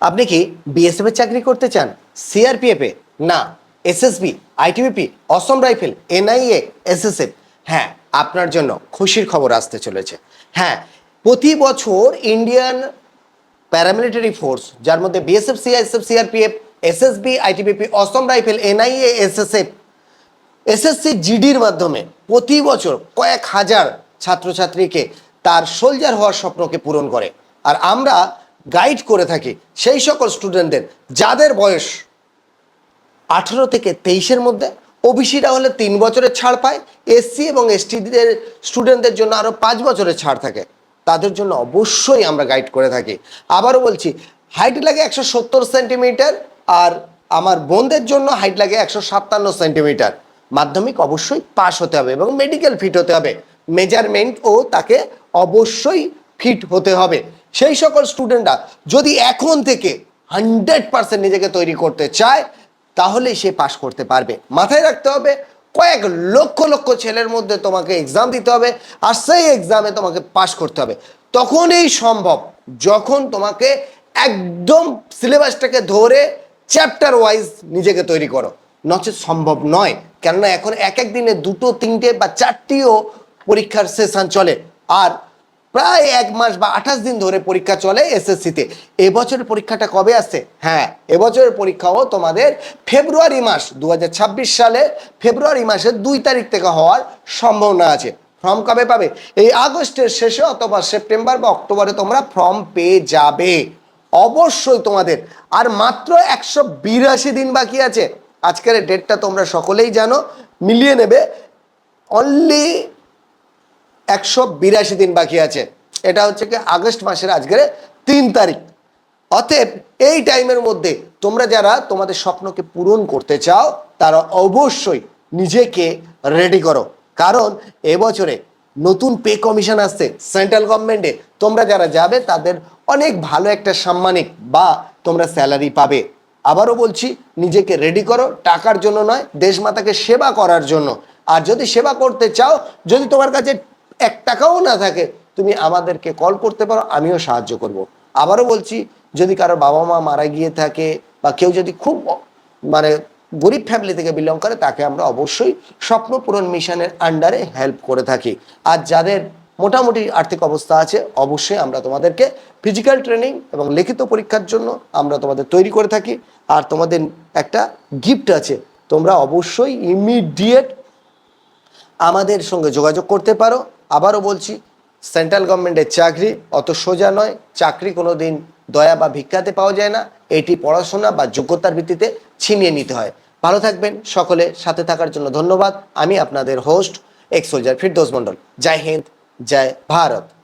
আপনি কি বিএসএফ এর চাকরি করতে চান? সিআরপিএফ এ? না। SSB ITBP Assam rifle NIA SSF হ্যাঁ আপনার জন্য খুশির খবর আসতে চলেছে। হ্যাঁ প্রতি বছর ইন্ডিয়ান প্যারামিলিটারি ফোর্স যার মধ্যে BSF CISF CRPF SSB ITBP Assam rifle NIA SSF SSC জিডির মাধ্যমে প্রতি বছর কয়েক হাজার ছাত্রছাত্রীকে তার সোলজার হওয়ার স্বপ্নকে পূরণ করে। আর আমরা গাইড করে থাকি সেই সকল স্টুডেন্টদের যাদের বয়স আঠেরো থেকে তেইশের মধ্যে ওবিসিরা হলে তিন বছরের ছাড় পায় এসসি এবং এসটিদের স্টুডেন্টদের জন্য আরও পাঁচ বছরের ছাড় থাকে। তাদের জন্য অবশ্যই আমরা গাইড করে থাকি। আবারও বলছি হাইট লাগে একশো সত্তর সেন্টিমিটার আর আমার বোনদের জন্য হাইট লাগে একশো সাতান্ন সেন্টিমিটার মাধ্যমিক অবশ্যই পাস হতে হবে এবং মেডিকেল ফিট হতে হবে। মেজারমেন্ট ও তাকে অবশ্যই ফিট হতে হবে। সেই সকল স্টুডেন্টরা যদি এখন থেকে হান্ড্রেড পার্সেন্ট নিজেকে তৈরি করতে চায় তাহলেই সে পাশ করতে পারবে। মাথায় রাখতে হবে, কয়েক লক্ষ লক্ষ ছেলের মধ্যে তোমাকে এক্সাম দিতে হবে আর সেই এক্সামে তোমাকে পাশ করতে হবে। তখনই সম্ভব যখন তোমাকে একদম সিলেবাসটাকে ধরে চ্যাপ্টার ওয়াইজ নিজেকে তৈরি করো। নচেত সম্ভব নয়, কেননা এখন এক এক দিনে দুটো, তিনটে বা চারটিও পরীক্ষার সেশন চলে। আর প্রায় এক মাস বা আঠাশ দিন ধরে পরীক্ষা চলে এসএসসিতে এবছরের পরীক্ষাটা কবে আসছে? হ্যাঁ এবছরের পরীক্ষাও তোমাদের ফেব্রুয়ারি মাস দু হাজার ছাব্বিশ সালে ফেব্রুয়ারি মাসের দুই তারিখ থেকে হওয়ার সম্ভাবনা আছে। ফর্ম কবে পাবে? এই আগস্টের শেষে অথবা সেপ্টেম্বর বা অক্টোবরে তোমরা ফর্ম পেয়ে যাবে। অবশ্যই তোমাদের। আর মাত্র একশো বিরাশি দিন বাকি আছে। আজকের ডেটটা তোমরা সকলেই জানো। মিলিয়ে নেবে। অনলি একশো বিরাশি দিন বাকি আছে। এটা হচ্ছে কি আগস্ট মাসের আজকের তিন তারিখ। অতএব এই টাইমের মধ্যে তোমরা যারা তোমাদের স্বপ্নকে পূরণ করতে চাও, তারা অবশ্যই নিজেকে রেডি করো। কারণ এবছরে নতুন পে কমিশন আসছে সেন্ট্রাল গভর্নমেন্টে তোমরা যারা যাবে, তাদের অনেক ভালো একটা সাম্মানিক বা তোমরা স্যালারি পাবে। আবারও বলছি, নিজেকে রেডি করো, টাকার জন্য নয়, দেশমাতাকে সেবা করার জন্য। আর যদি সেবা করতে চাও, যদি তোমার কাছে এক টাকাও না থাকে, তুমি আমাদেরকে কল করতে পারো, আমিও সাহায্য করব। আবারও বলছি, যদি কারও বাবা মা মারা গিয়ে থাকে বা কেউ যদি খুব মানে গরিব ফ্যামিলি থেকে বিলং করে, তাকে আমরা অবশ্যই স্বপ্ন পূরণ মিশনের আন্ডারে হেল্প করে থাকি। আর যাদের মোটামুটি আর্থিক অবস্থা আছে, অবশ্যই আমরা তোমাদেরকে ফিজিক্যাল ট্রেনিং এবং লিখিত পরীক্ষার জন্য আমরা তোমাদের তৈরি করে থাকি। আর তোমাদের একটা গিফট আছে, তোমরা অবশ্যই ইমিডিয়েট আমাদের সঙ্গে যোগাযোগ করতে পারো। আবারও বলছি সেন্ট্রাল গভর্নমেন্টের চাকরি অত সোজা নয়। চাকরি কোনো দিন দয়া বা ভিক্ষাতে পাওয়া যায় না। এটি পড়াশোনা বা যোগ্যতার ভিত্তিতে ছিনিয়ে নিতে হয়। ভালো থাকবেন সকলে, সাথে থাকার জন্য ধন্যবাদ। আমি আপনাদের হোস্ট এক্সোজার ফিরদোস মণ্ডল জয় হিন্দ, জয় ভারত।